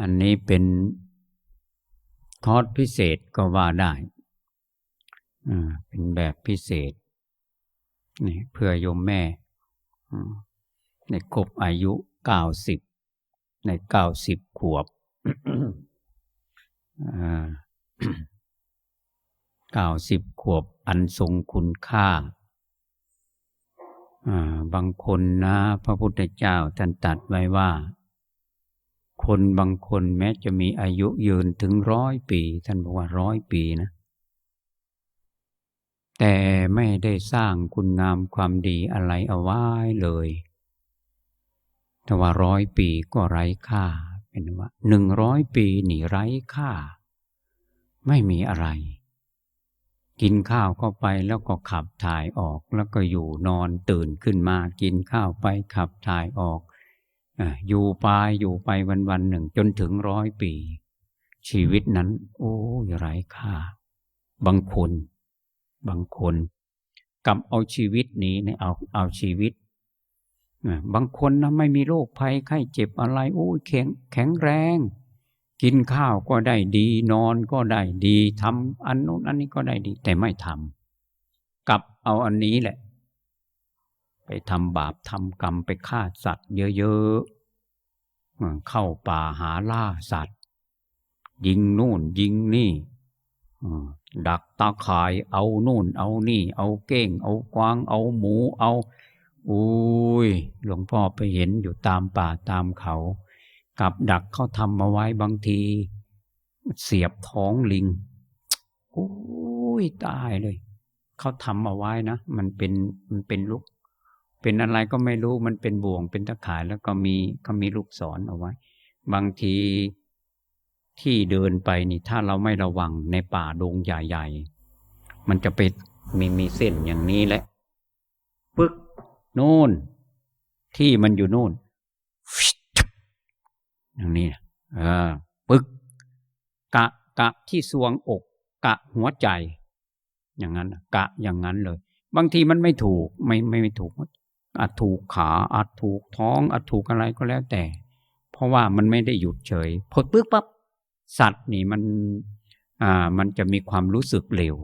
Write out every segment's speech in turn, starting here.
อันนี้เป็นคอร์สพิเศษก็ว่าได้อ่าเป็นแบบพิเศษนี่เพื่อโยมแม่ในครบอายุเก้าสิบในเก้าสิบขวบเก้าสิบขวบอันทรงคุณค่าอ่าบางคนนะ พระพุทธเจ้าท่านตัดไว้ว่า คนบางคนแม้จะมีอายุยืนถึงร้อยปี ท่านบอกว่าร้อยปีนะ แต่ไม่ได้สร้างคุณงามความดีอะไรเอาไว้เลยแต่ว่าร้อยปีก็ไร้ค่า เป็นว่าหนึ่งร้อยปีหนีไร้ค่า ไม่มีอะไร กินข้าวเข้าไปแล้วก็ขับถ่ายออกแล้วก็อยู่นอนตื่นขึ้นมากินข้าวไปขับถ่ายออก อยู่ไปอยู่ไปวันวันๆหนึ่ง จนถึงร้อยปี ชีวิตนั้น โอ้ยไร้ค่า บางคน บางคนกลับเอาชีวิตนี้เนี่ยเอาเอาชีวิตบางคนนะไม่มีโรคภัยไข้เจ็บอะไรโอ้ยแข็งแข็งแรง กินข้าวก็ได้ดี นอนก็ได้ดีทำอันนู้นอันนี้ก็ได้ดี แต่ไม่ทำกลับเอาอันนี้แหละ ไปทำบาปทำกรรมไปฆ่าสัตว์เยอะๆ เข้าป่าหาล่าสัตว์ ยิงนู่นยิงนี่ดักตาข่ายเอานู่น เอานี่ เอาเก้ง เอากวาง เอาหมู เอาอุ้ยหลวงพ่อไปเห็นอยู่ตามป่าตามเขา กับดักเขาทำมาไว้บางที เสียบท้องลิงอุ้ยตายเลย เขาทำเอาไว้นะ มันเป็นมันเป็นลูก เป็นอะไรก็ไม่รู้มันเป็นบ่วงเป็นตะข่ายแล้วก็มีก็มีลูกศรเอาไว้ บางทีที่เดินไปนี่ ถ้าเราไม่ระวังในป่าดงใหญ่ๆ มันจะไปมีมีเส้นอย่างนี้แหละปึ๊กโน่น ที่มันอยู่โน่นอย่างนี้เออปึ๊ก กะกะที่สวงอก กะหัวใจ อย่างนั้น กะอย่างนั้นเลย บางทีมันไม่ถูก ไม่ไม่ไม่ถูก อาจถูกขาอาจถูกท้องอาจถูกอะไรก็แล้วแต่ เพราะว่ามันไม่ได้หยุดเฉยพอปึ๊กปั๊บสัตว์นี่มันอ่ามันจะมีความรู้สึกเร็ว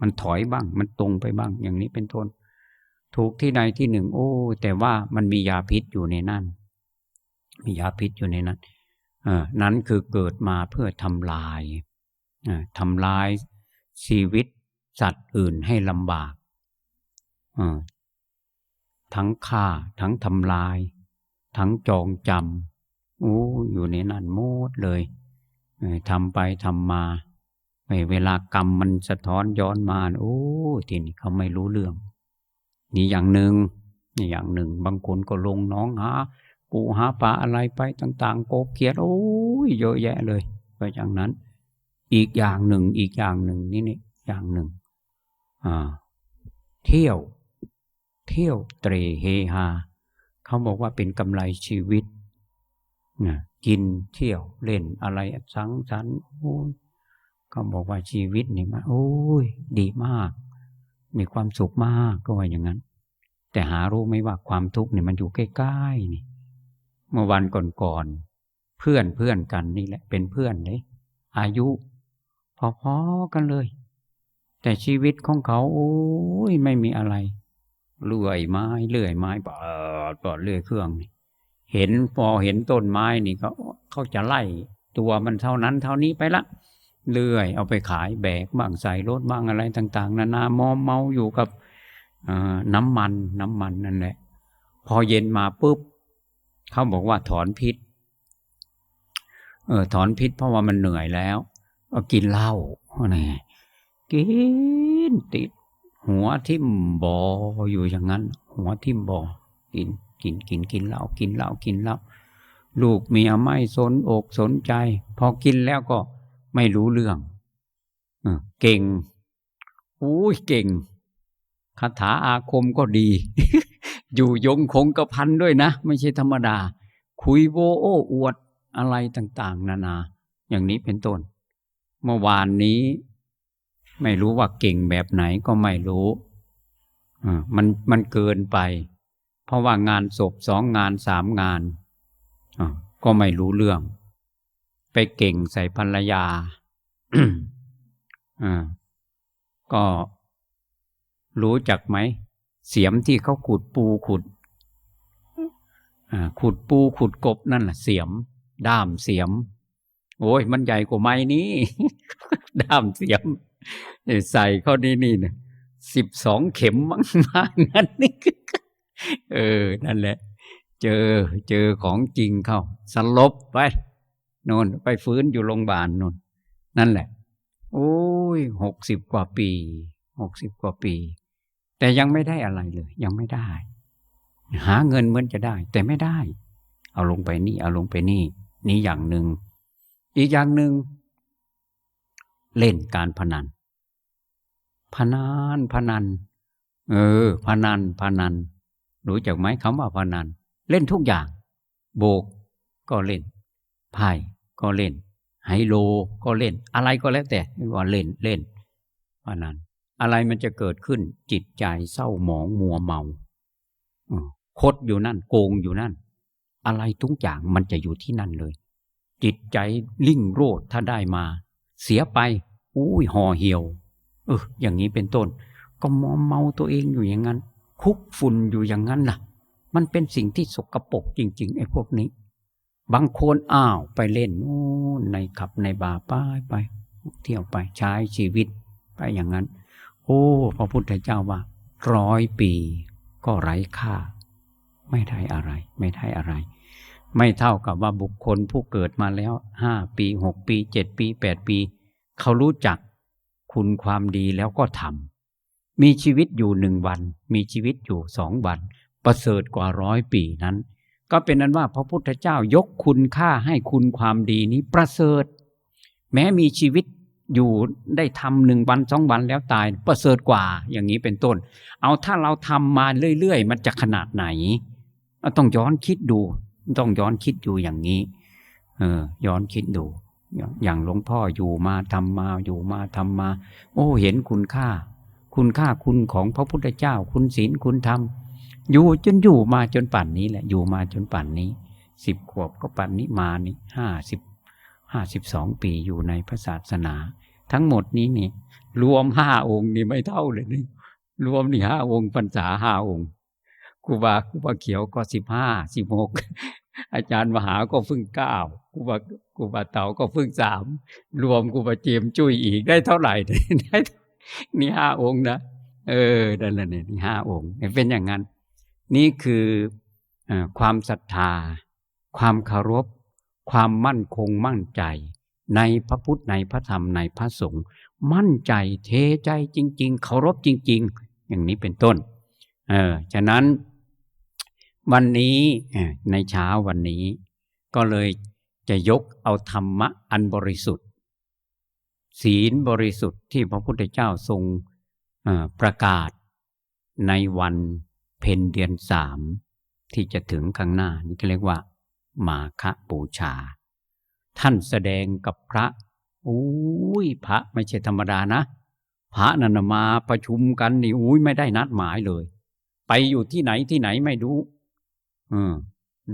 มันถอยบ้าง มันตรงไปบ้าง อย่างนี้เป็นต้นถูกที่ใดที่หนึ่ง โอ้ แต่ว่ามันมียาพิษอยู่ในนั่น มียาพิษอยู่ในนั้นเออนั้นคือเกิดมาเพื่อทำลายอทำลายชีวิตสัตว์อื่นให้ลำบากเออ ทั้งฆ่า ทั้งทำลาย ทั้งจองจำโอ้อยู่ในนั้นหมดเลยทำไปทำมาเออเวลากรรมมันสะท้อนย้อนมาโอ้ทีนี้เขาไม่รู้เรื่อง นี่อย่างหนึ่งนี่อย่างหนึ่ง บางคนก็ลงน้องหาปูหาปลาอะไรไปต่าง ๆ โกบเขียดโอ้ยเยอะแยะเลยไปอย่างนั้น อีกอย่างหนึ่งอีกอย่างหนึ่งนี่นี่อย่างหนึ่ง อ่า เที่ยว เที่ยวเตรเฮฮาเขาบอกว่าเป็นกำไรชีวิตนะกินเที่ยวเล่นอะไรสังสรรค์เขาบอกว่าชีวิตนี่มาโอ้ยดีมาก มีความสุขมากก็ว่าอย่างนั้น แต่หารู้ไหมว่าความทุกข์เนี่ยมันอยู่ใกล้ๆนี่ เมื่อวันก่อนๆเพื่อนเพื่อนกันนี่แหละ เป็นเพื่อนเลย อายุ พอๆกันเลย แต่ชีวิตของเขาโอ้ยไม่มีอะไร เลื่อยไม้เลื่อยไม้ปอดปอดเลื่อยเครื่อง เห็นพอเห็นต้นไม้นี่เขาเขาจะไล่ตัวมันเท่านั้นเท่านี้ไปละเลื่อย เอาไปขายแบกบ้างใส่รถบ้างอะไรต่าง ๆ นานามอมเมาอยู่กับน้ำมันน้ำมันนั่นแหละ พอเย็นมาปุ๊บเขาบอกว่าถอนพิษ เออถอนพิษเพราะว่ามันเหนื่อยแล้ว ก็กินเหล้านี่กินติด หัวทิ่มบออยู่อย่างนั้น หัวทิ่มบอกินกินกินกินเหล้ากินเหล้ากินเหล้าลูกเมียไม่สนอกสนใจ พอกินแล้วก็ไม่รู้เรื่องเก่งอุ้ยเก่งคาถาอาคมก็ดี อยู่ยงคงกระพันด้วยนะ ไม่ใช่ธรรมดา คุยโวโอ้อวดอะไรต่าง ๆ นานา อย่างนี้เป็นต้น เมื่อวานนี้ ไม่รู้ว่าเก่งแบบไหนก็ไม่รู้อ่ามันมันเกินไป เพราะว่างานศพสองงานสามงานอ่าก็ไม่รู้เรื่อง ไปเก่งใส่ภรรยาอ่าก็รู้จักไหม เสียมที่เขาขุดปูขุดอ่าขุดปูขุดกบนั่นแหละเสียม ด้ามเสียม โอ้ยมันใหญ่กว่าไม้นี้ ด้ามเสียม ใส่เข้านี่นี่นี่ยสิบสองเข็มมั้งมางั้นนี่เออ นั่นแหละ เจอเจอของจริงเข้าสลบไปน่นไปฟื้นอยู่โรงพยาบาลน่นนั่นแหละ โอ้ยหกสิบกว่าปีหกสิบกว่าปี แต่ยังไม่ได้อะไรเลย ยังไม่ได้ หาเงินเหมือนจะได้ แต่ไม่ได้ เอาลงไปนี่ เอาลงไปนี่ นี่อย่างหนึ่งอีกอย่างหนึ่ง เล่นการพนัน พนันพนัน เออ พนันพนัน รู้จักไหมคำว่าพนัน เล่นทุกอย่าง โบกก็เล่นไพ่ก็เล่น ไฮโลก็เล่น อะไรก็แล้วแต่ว่าเล่นเล่นพนัน อะไรมันจะเกิดขึ้นจิตใจเศร้าหมองมัวเมาอคดอยู่นั่น โกงอยู่นั่น อะไรทุกอย่างมันจะอยู่ที่นั่นเลย จิตใจลิ่งโรดถ้าได้มา เสียไป อุ้ยห่อเหี่ยว เออ อย่างนี้เป็นต้น ก็มอมเมาตัวเองอยู่อย่างนั้น คุกฝุ่นอยู่อย่างนั้นล่ะ มันเป็นสิ่งที่สกปรกจริง ๆ ไอ้พวกนี้ บางคนอ้าวไปเล่นนู่นในขับในบาร์ไปไป เที่ยวไปใช้ชีวิตไปอย่างนั้น โอ้พระพุทธเจ้าว่า ร้อยปี ก็ไร้ค่า ไม่ได้อะไร ไม่ได้อะไรไม่เท่ากับว่าบุคคลผู้เกิดมาแล้วห้าปีหกปีเจ็ดปีแปดปี เขารู้จักคุณความดีแล้วก็ทำมีชีวิตอยู่หนึ่งวัน มีชีวิตอยู่สองวัน ประเสริฐกว่าร้อยปีนั้น ก็เป็นนั้นว่าพระพุทธเจ้ายกคุณค่าให้คุณความดีนี้ประเสริฐ แม้มีชีวิตอยู่ได้ทำหนึ่งวันสองวันแล้วตาย ประเสริฐกว่าอย่างนี้เป็นต้น เอาถ้าเราทำมาเรื่อยๆ มันจะขนาดไหน ต้องย้อนคิดดู ต้องย้อนคิดอยู่อย่างนี้ เออ ย้อนคิดดู อย่างหลวงพ่ออยู่มาทำมาอยู่มาทำมา โอ้ เห็นคุณค่า คุณค่าคุณของพระพุทธเจ้า คุณศีลคุณธรรมอยู่จนอยู่มาจนป่านนี้แหละ อยู่มาจนป่านนี้สิบขวบก็ป่านนี้มานี่ห้าสิบห้าสิบสองปีอยู่ในพระศาสนา ทั้งหมดนี้นี่รวมห้าองค์นี่ไม่เท่าเลยนี่รวมนี่ห้าองค์พรรษาห้าองค์ครูบาครูบาเขียวก็สิบห้าสิบหก อาจารย์มหาก็เพิ่งเก้าครูบาครูบาเต๋าก็เพิ่งสามรวมครูบาเจียมจุ้ยอีกได้เท่าไหร่ได้นี่ห้าองค์นะเออนั่นแหละเนี่ยนี่ห้าองค์เป็นอย่างนั้น นี่คืออความศรัทธา ความเคารพ ความมั่นคงมั่นใจ ในพระพุทธในพระธรรมในพระสงฆ์มั่นใจเทใจจริง ๆ เคารพจริง ๆ อย่างนี้เป็นต้น เออฉะนั้น วันนี้ในเช้าวันนี้ ก็เลยจะยกเอาธรรมะอันบริสุทธิ์ ศีลบริสุทธิ์ที่พระพุทธเจ้าทรงประกาศในวันเพ็ญเดือนสามที่จะถึงข้างหน้านี่ก็เรียกว่า มาคบูชา ท่านแสดงกับพระอุ้ยพระไม่ใช่ธรรมดานะ พระนันมาประชุมกันนี่อุ้ยไม่ได้นัดหมายเลย ไปอยู่ที่ไหนที่ไหนไม่รู้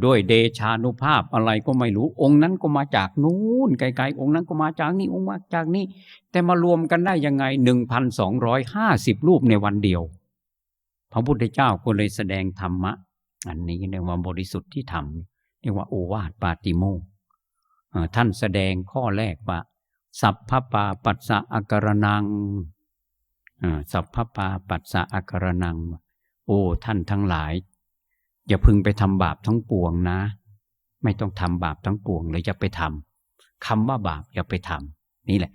ด้วยเดชานุภาพอะไรก็ไม่รู้ องค์นั้นก็มาจากนู้นไกลๆองค์นั้นก็มาจากนี่องค์มาจากนี่แต่มารวมกันได้ยังไงหนึ่งพันสองร้อยห้าสิบรูปในวันเดียว พระพุทธเจ้าก็เลยแสดงธรรมะ อันนี้เรียกว่าบริสุทธิ์ที่ทำเรียกว่าโอวาทปาติโมท่านแสดงข้อแรกว่า สัพพปาปัสสะอาการนังสัพพปาปัสสะอาการนัง โอ้ท่านทั้งหลาย อย่าพึงไปทำบาปทั้งปวงนะ ไม่ต้องทำบาปทั้งปวงเลยอย่าไปทำคำว่าบาปอย่าไปทำนี่แหละ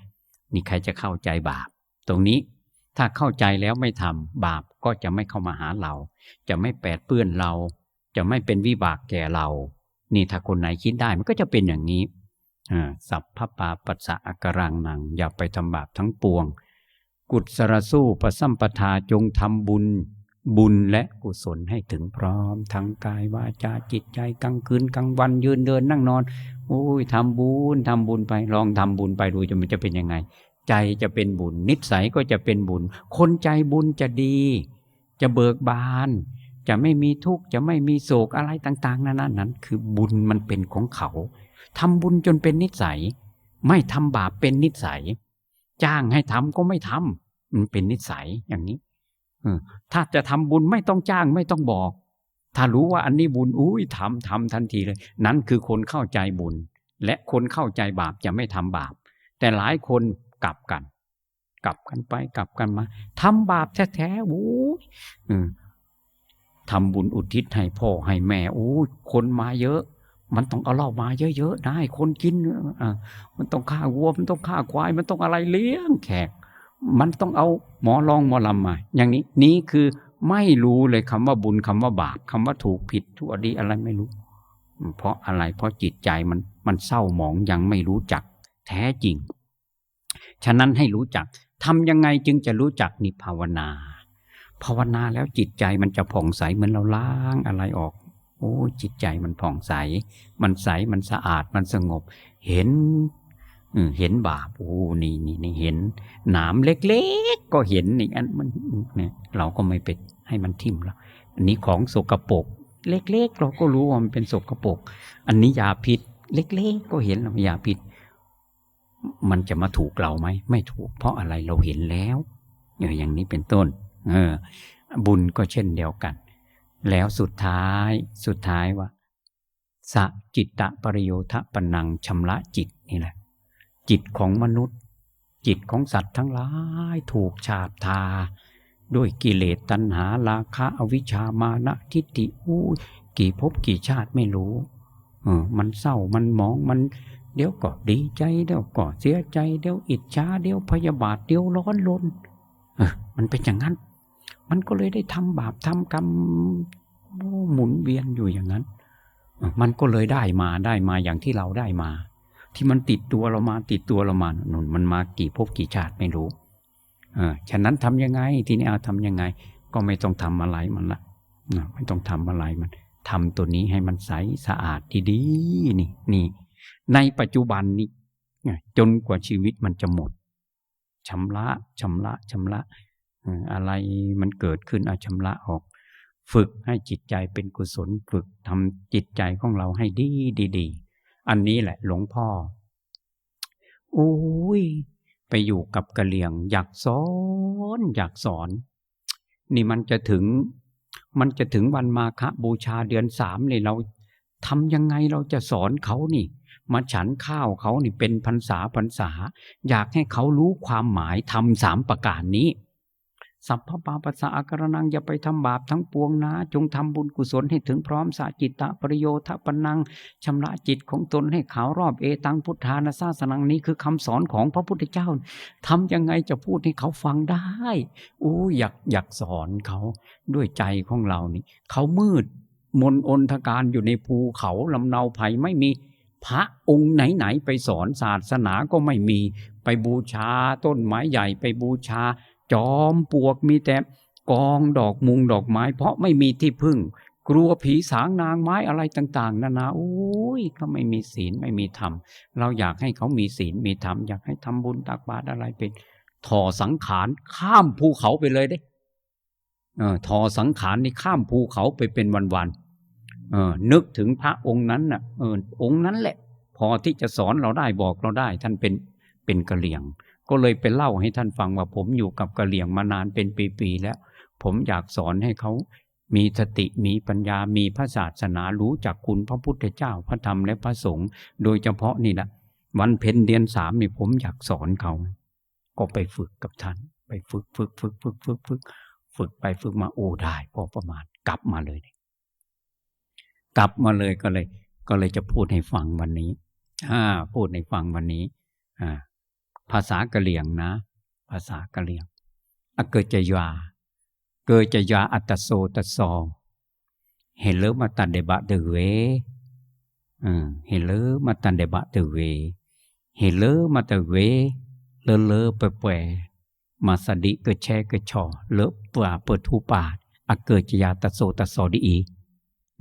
นี่ใครจะเข้าใจบาป ตรงนี้ถ้าเข้าใจแล้วไม่ทำบาปก็จะไม่เข้ามาหาเรา จะไม่แปดเปื้อนเรา จะไม่เป็นวิบากแก่เรา นี่ถ้าคนไหนคิดได้มันก็จะเป็นอย่างนี้สัพพปาปัสสะอาการังนัง อย่าไปทำบาปทั้งปวง กุศลสู้ปสัมปทาจงทำบุญ บุญและกุศลให้ถึงพร้อม ทั้งกายวาจาจิตใจกลางคืนกลางวันยืนเดินนั่งนอนโอ้ยทำบุญทำบุญไปลองทำบุญไปดูจะมันจะเป็นยังไง ใจจะเป็นบุญ นิสัยก็จะเป็นบุญ คนใจบุญจะดี จะเบิกบาน จะไม่มีทุกข์จะไม่มีโศกอะไรต่าง ๆนั่นนั้น คือบุญมันเป็นของเขาทำบุญจนเป็นนิสัย ไม่ทำบาปเป็นนิสัย จ้างให้ทำก็ไม่ทำมันเป็นนิสัยอย่างนี้ ถ้าจะทำบุญไม่ต้องจ้างไม่ต้องบอก ถ้ารู้ว่าอันนี้บุญอุ้ยทำทำทันทีเลย นั้นคือคนเข้าใจบุญ และคนเข้าใจบาปจะไม่ทำบาป แต่หลายคนกลับกัน กลับกันไปกลับกันมาทำบาปแท้ๆโอ้ยทำบุญอุทิศให้พ่อให้แม่โอ้คนมาเยอะ มันต้องเอาเหล้ามาเยอะๆได้ คนกินอะมันต้องฆ่าวัวมันต้องฆ่าควาย มันต้องอะไรเลี้ยงแขก มันต้องเอาหมอลองหมอลำมา อย่างนี้นี้คือไม่รู้เลยคำว่าบุญคำว่าบาปคำว่าถูกผิดชั่วดีอะไรไม่รู้ เพราะอะไรเพราะจิตใจมันมันเศร้าหมองยังไม่รู้จัก แท้จริง ฉะนั้นให้รู้จักทำยังไงจึงจะรู้จักนิภาวนา ภาวนาแล้วจิตใจมันจะผ่องใสเหมือนเราล้างอะไรออก โอ้จิตใจมันผ่องใส มันใสมันสะอาดมันสงบ เห็น เห็นบาปโอ้นี่นี่นี่เห็นหนามเล็กๆ ก็เห็นนี่อันมันเนี่ยเราก็ไม่ไปให้มันทิ่มแล้วอันนี้ของสกปรกเล็กๆ เราก็รู้ว่ามันเป็นสกปรกอันนี้ยาพิษ เล็กๆ ก็เห็นแล้วยาพิษ มันจะมาถูกเราไหมไม่ถูก เพราะอะไรเราเห็นแล้วอย่างนี้เป็นต้น เออ บุญก็เช่นเดียวกัน แล้วสุดท้ายสุดท้ายว่าสะจิตตะปริโยทะปนังชำระจิตนี่แหละ จิตของมนุษย์ จิตของสัตว์ทั้งหลายถูกฉาบทา ด้วยกิเลสตัณหาราคะอวิชชามานะทิฏฐิอู้กี่ภพกี่ชาติไม่รู้เออมันเศร้ามันมองมัน เดี๋ยวก็ดีใจเดี๋ยวก็เสียใจ เดี๋ยวอิจฉาเดี๋ยวพยาบาทเดี๋ยวร้อนรนเออมันเป็นอย่างนั้น มันก็เลยได้ทำบาปทำกรรมหมุนเวียนอยู่อย่างนั้น มันก็เลยได้มาได้มาอย่างที่เราได้มา ที่มันติดตัวเรามาติดตัวเรามาหนุนมันมากี่ภพกี่ชาติไม่รู้เออฉะนั้นทำยังไง ทีนี้เอาทำยังไง ก็ไม่ต้องทำอะไรมันละไม่ต้องทำอะไรมันทำตัวนี้ให้มันใสสะอาดดีๆนี่นี่ ในปัจจุบันนี้จนกว่าชีวิตมันจะหมดชำระชำระชำระอะไรมันเกิดขึ้นเอาชำระออก ฝึกให้จิตใจเป็นกุศล ฝึกทำจิตใจของเราให้ดีดี อันนี้แหละ หลวงพ่อโอ้ยไปอยู่กับกะเหลี่ยง อยากสอน อยากสอน นี่มันจะถึง มันจะถึงวันมาฆบูชาเดือนสามเลยเราทำยังไงเราจะสอนเขานี่ มาฉันข้าวเขานี่เป็นพรรษาพรรษา อยากให้เขารู้ความหมายทำสามประการนี้ สัพพปาปัสสะอาการนังอย่าไปทำบาปทั้งปวงนะ จงทำบุญกุศลให้ถึงพร้อมสาจิตตะประโยชน์ปนังชำระจิตของตนให้ขาวรอบเอตังพุทธานาซาสนังนี้คือคำสอนของพระพุทธเจ้าทำยังไงจะพูดให้เขาฟังได้อู้อยากอยากสอนเขาด้วยใจของเรานี่ เขามืด มนอนทการอยู่ในภูเขาลำเนาไผ่ไม่มีพระองค์ไหนๆไปสอนศาสนาก็ไม่มี ไปบูชาต้นไม้ใหญ่ไปบูชา จอมปวกมีแต่กองดอกมุงดอกไม้ เพราะไม่มีที่พึ่ง กลัวผีสางนางไม้อะไรต่าง ๆนานาโอ้ยเขาไม่มีศีลไม่มีธรรม เราอยากให้เขามีศีลมีธรรมอยากให้ทำบุญตักบาตรอะไรเป็นถอสังขารข้ามภูเขาไปเลยเด้เออทอสังขารนี่ข้ามภูเขาไปเป็นวันๆเออ นึกถึงพระองค์นั้นน่ะเออองค์นั้นแหละ พอที่จะสอนเราได้บอกเราได้ ท่านเป็นเป็นกะเหลี่ยง ก็เลยไปเล่าให้ท่านฟังว่าผมอยู่กับกะเหลี่ยงมานานเป็นปีๆแล้ว ผมอยากสอนให้เขามีสติมีปัญญามีพระศาสนารู้จักคุณพระพุทธเจ้าพระธรรมและพระสงฆ์โดยเฉพาะนี่แหละวันเพ็ญเดือนสามนี่ผมอยากสอนเขา ก็ไปฝึกกับท่าน ไปฝึกฝึกฝึกฝึกฝึกฝึกฝึกไปฝึกมาโอ้ได้พอประมาณ กลับมาเลย กลับมาเลยก็เลย ก็เลยจะพูดให้ฟังวันนี้อ่าพูดให้ฟังวันนี้อ่า ภาษากะเหลี่ยงนะ ภาษากะเหลี่ยงอเกิจยา เกิจยาอัตโซตซอเฮเลมาตันเดบะเดเวเฮเลมาตันเดบะเดเวเฮเลมาเตเว เลเลเปเปมาสดิเกิดแช่เกิดชอ เลปป่าเปิดทูปาดอเกิจยาตโซตซอดีอี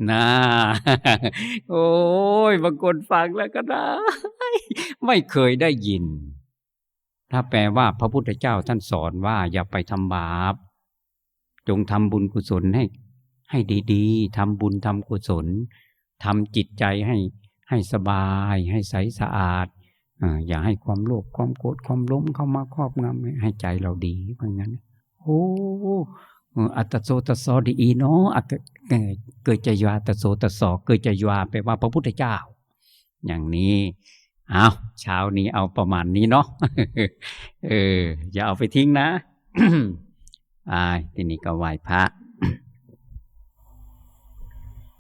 นะโอ้ยบางคนฟังแล้วก็ได้ ไม่เคยได้ยิน ถ้าแปลว่าพระพุทธเจ้าท่านสอนว่าอย่าไปทำบาป จงทำบุญกุศลให้ ให้ดีๆทำบุญทำกุศลทำจิตใจให้ให้สบาย ให้ใสสะอาดออย่าให้ความโลภความโกรธความล้มเข้ามาครอบงำให้ใจเราดีเพราะงั้นโอ้อัตโสตโสดีอีเนาะอัตเกิดจะยาตโสตโสเกิดจะยาแปลว่าพระพุทธเจ้า อย่างนี้ เอาเช้านี้เอาประมาณนี้เนาะเออ อย่าเอาไปทิ้งนะอ่าทีนี้ก็ไหว้พระ